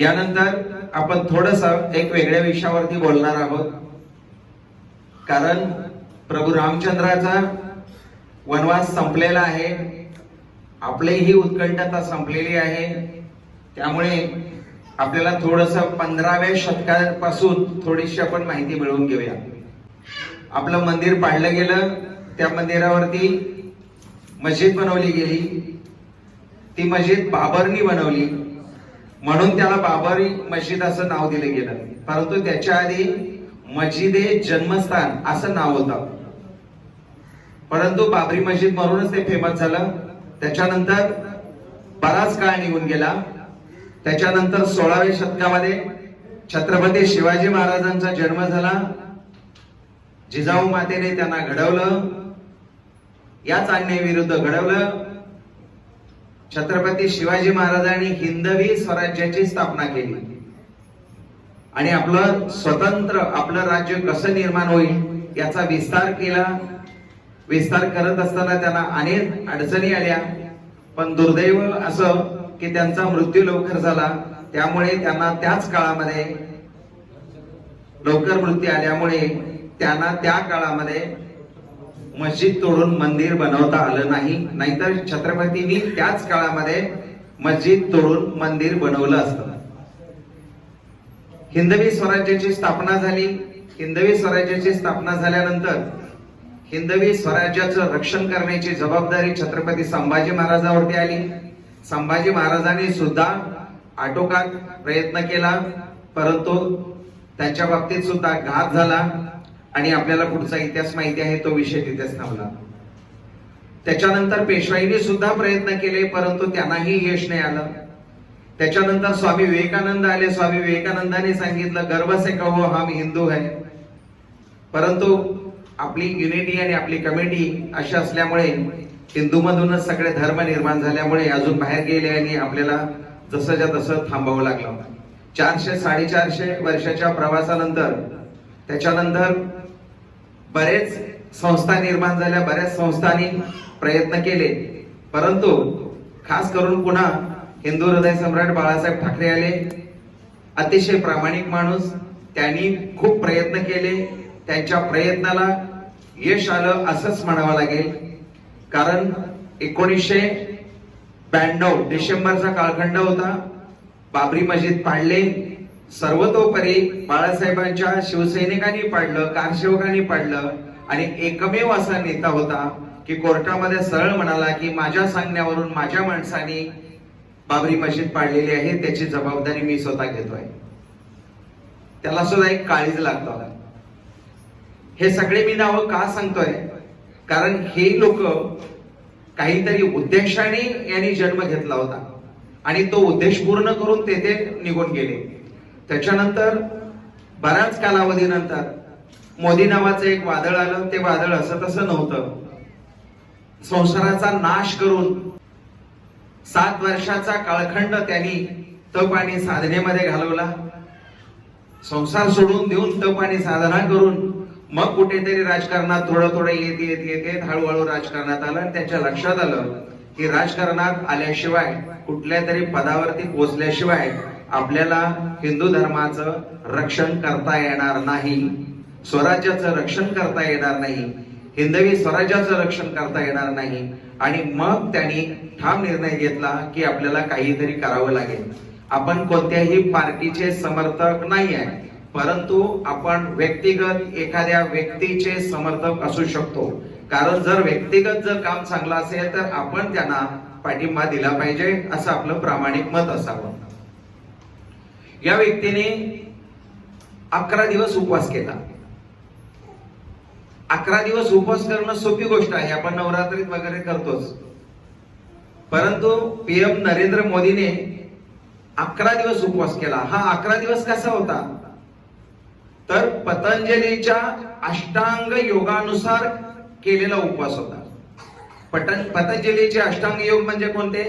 यानंतर आपण थोडस एक वेगळ्या विषयावरती बोलणार आहोत. कारण प्रभू रामचंद्राचा वनवास संपलेला आहे. आपलीही उत्कंठता संपलेली आहे. त्यामुळे आपल्याला थोडस पंधराव्या शतकापासून थोडीशी आपण माहिती मिळवून घेऊया. आपलं मंदिर पाडलं गेलं. त्या मंदिरावरती मस्जिद बनवली गेली. ती मस्जिद बाबरनी बनवली. म्हणून त्याला बाबरी मस्जिद असं नाव दिलं गेलं. परंतु त्याच्या आधी मस्जिदे जन्मस्थान असं नाव होतं. परंतु बाबरी मशीद म्हणूनच ते फेमस झालं. त्याच्यानंतर बराच काळ निघून गेला. त्याच्यानंतर सोळाव्या शतकामध्ये छत्रपती शिवाजी महाराजांचा जन्म झाला. जिजाऊ मातेने त्यांना घडवलं. याच अन्यायाविरुद्ध घडवलं. छत्रपती शिवाजी महाराजांनी हिंदवी स्वराज्याची स्थापना केली. आणि आपलं स्वतंत्र आपलं राज्य कसं निर्माण होईल याचा विस्तार केला. विस्तार करत असताना त्यांना अनेक अडचणी आल्या. पण दुर्दैव असं की त्यांचा मृत्यू लवकर झाला. त्यामुळे त्यांना त्याच काळामध्ये लवकर मृत्यू आल्यामुळे त्यांना त्या काळामध्ये मस्जिद तोडून मंदिर बनवता आलं नाही. नाहीतर छत्रपतींनी त्याच काळामध्ये मस्जिद तोडून मंदिर बनवलं असतं. हिंदवी स्वराज्याची स्थापना झाली. हिंदवी स्वराज्याची स्थापना झाल्यानंतर हिंदवी स्वराज्याचं रक्षण करण्याची जबाबदारी छत्रपती संभाजी महाराजावरती आली. संभाजी महाराजांनी सुद्धा आटोकाट प्रयत्न केला परंतु त्यांच्या बाबतीत सुद्धा घात झाला. आणि आपल्याला पुढचा इतिहास माहिती आहे तो विषय तिथेच थांबला. त्याच्यानंतर पेशवाईने सुद्धा प्रयत्न केले परंतु त्यांनाही यश नाही आलं. त्याच्यानंतर स्वामी विवेकानंद आले. स्वामी विवेकानंदाने सांगितलं गर्व से कहो हम हिंदू है. परंतु आपली युनिटी आणि आपली कमिटी अशी असल्यामुळे हिंदू मधूनच सगळे धर्म निर्माण झाल्यामुळे अजून बाहेर गेले आणि आपल्याला जसंच्या तसं थांबावं लागलं. चारशे साडेचारशे वर्षाच्या प्रवासानंतर त्याच्यानंतर बरेच संस्था निर्माण झाल्या बऱ्याच संस्थांनी प्रयत्न केले. परंतु खास करून पुन्हा हिंदू हृदय सम्राट बाळासाहेब ठाकरे आले. अतिशय प्रामाणिक माणूस. त्यांनी खूप प्रयत्न केले. त्यांच्या प्रयत्नाला यश आलं असंच म्हणावं लागेल. कारण एकोणीसशे ब्याण्णव डिसेंबरचा कालखंड होता. बाबरी मस्जिद पाडले. सर्वतोपरी बाळासाहेबांच्या शिवसैनिकांनी पाडलं कारसेवकांनी पाडलं आणि एकमेव असा नेता होता की कोर्टामध्ये सरळ म्हणाला की माझ्या सांगण्यावरून माझ्या माणसाने बाबरी मशीद पाडलेली आहे त्याची जबाबदारी मी स्वतः घेतोय. त्याला सुद्धा एक काळीज लागतो हे सगळे मी नावं का सांगतोय? कारण हे लोक काहीतरी उद्देशाने यांनी जन्म घेतला होता आणि तो उद्देश पूर्ण करून तेथे निघून गेले. त्याच्यानंतर बऱ्याच कालावधीनंतर मोदी नावाचं एक वादळ आलं. ते वादळ असं तसं नव्हतं. संसाराचा नाश करून सात वर्षाचा काळखंड त्यांनी तप आणि साधनेमध्ये घालवला. संसार सोडून देऊन तप आणि साधना करून मग कुठेतरी राजकारणात थोडं थोडं येत येत येत येत हळूहळू राजकारणात आलं आणि त्यांच्या लक्षात आलं की राजकारणात आल्याशिवाय कुठल्या तरी पदावरती पोचल्याशिवाय आपल्याला हिंदू धर्माचं रक्षण करता येणार नाही स्वराज्याचं रक्षण करता येणार नाही हिंदवी स्वराज्याचं रक्षण करता येणार नाही आणि मग त्यांनी ठाम निर्णय घेतला की आपल्याला काहीतरी करावं लागेल. आपण कोणत्याही पार्टीचे समर्थक नाही आहे परंतु आपण व्यक्तिगत एखाद्या व्यक्तीचे समर्थक असू शकतो. कारण जर व्यक्तिगत जर काम चांगलं असेल तर आपण त्यांना पाठिंबा दिला पाहिजे असं आपलं प्रामाणिक मत असावं. या व्यक्तीने अकरा दिवस उपवास केला. अकरा दिवस उपवास करणं सोपी गोष्ट आहे. आपण नवरात्रीत वगैरे करतोच. परंतु पीएम नरेंद्र मोदीने अकरा दिवस उपवास केला. हा अकरा दिवस कसा होता? तर पतंजलीच्या अष्टांग योगानुसार केलेला उपवास होता. पतंजलीचे अष्टांग योग म्हणजे कोणते?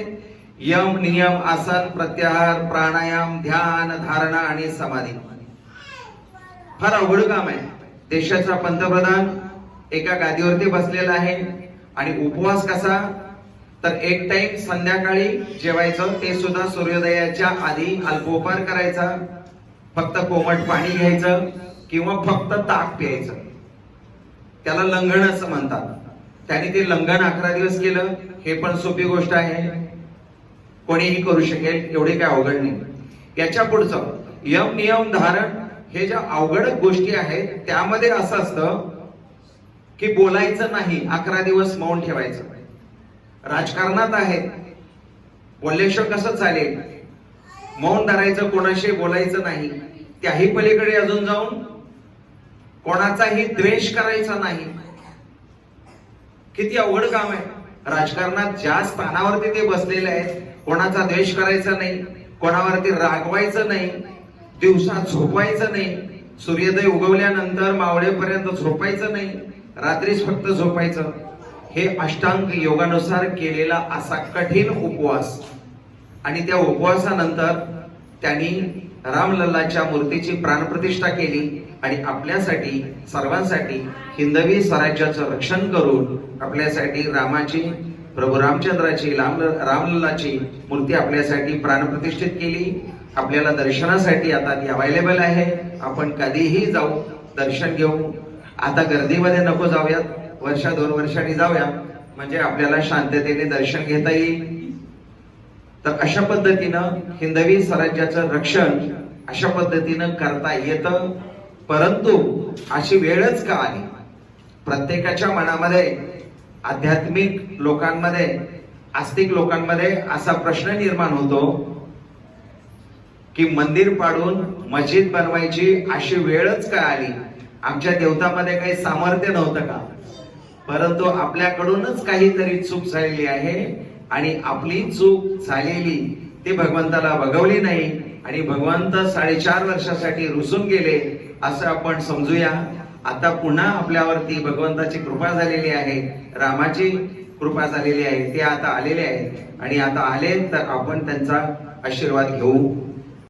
यम नियम आसन प्रत्याहार प्राणायाम ध्यान धारणा आणि समाधी. फार अवघड काम आहे. देशाचा पंतप्रधान एका गादीवरती बसलेला आहे आणि उपवास कसा? तर एक टाइम संध्याकाळी जेवायचं ते सुद्धा सूर्योदयाच्या आधी अल्पोपहार करायचा. फक्त कोमट पाणी घ्यायचं किंवा फक्त ताक प्यायचं. त्याला लंघन असं म्हणतात. त्याने ते लंघन अकरा दिवस केलं. हे पण सोपी गोष्ट आहे. कोणीही करू शकेल एवढे काय अवघड नाही. याच्या पुढचं यम नियम धारण हे ज्या अवघड गोष्टी आहेत त्यामध्ये असं असतं की बोलायचं नाही अकरा दिवस मौन ठेवायचं. राजकारणात आहे. बोलल्याशिवाय कसं चालेल? मौन धरायचं कोणाशी बोलायचं नाही. त्याही पलीकडे अजून जाऊन कोणाचाही द्वेष करायचा नाही. किती अवघड काम आहे. राजकारणात ज्या स्थानावरती ते बसलेले आहेत कोणाचा द्वेष करायचा नाही कोणावरती रागवायचं नाही दिवसा झोपायचं नाही सूर्योदय उगवल्यानंतर मावळेपर्यंत झोपायचं नाही रात्रीच फक्त झोपायचं हे अष्टांग योगानुसार केलेला असा कठीण उपवास. आणि त्या उपवासानंतर त्यांनी रामलल्लाच्या मूर्तीची प्राणप्रतिष्ठा केली. आणि आपल्यासाठी सर्वांसाठी हिंदवी स्वराज्याचं रक्षण करून आपल्यासाठी रामाची प्रभू रामचंद्राची राम रामलल्लाची मूर्ती आपल्यासाठी प्राणप्रतिष्ठित केली. आपल्याला दर्शनासाठी आता ती अवेलेबल आहे. आपण कधीही जाऊ दर्शन घेऊ. आता गर्दीमध्ये नको जाऊयात. वर्षा दोन वर्षांनी जाऊया. म्हणजे आपल्याला शांततेने दर्शन घेता येईल. तर अशा पद्धतीनं हिंदवी स्वराज्याचं रक्षण अशा पद्धतीनं करता येतं. परंतु अशी वेळच का आली? प्रत्येकाच्या मनामध्ये आध्यात्मिक लोकांमध्ये आस्तिक लोकांमध्ये असा प्रश्न निर्माण होतो की मंदिर पाडून मस्जिद बनवायची अशी वेळच का आली? आमच्या देवतामध्ये काही सामर्थ्य नव्हतं का? परंतु आपल्याकडूनच काहीतरी चूक झालेली आहे आणि आपली चूक झालेली ती भगवंताला बघवली नाही आणि भगवंत साडेचार वर्षासाठी रुसून गेले असं आपण समजूया. आता पुन्हा आपल्यावरती भगवंताची कृपा झालेली आहे. रामाची कृपा झालेली आहे. ते आता आलेले आहेत. आणि आता आले तर आपण त्यांचा आशीर्वाद घेऊ.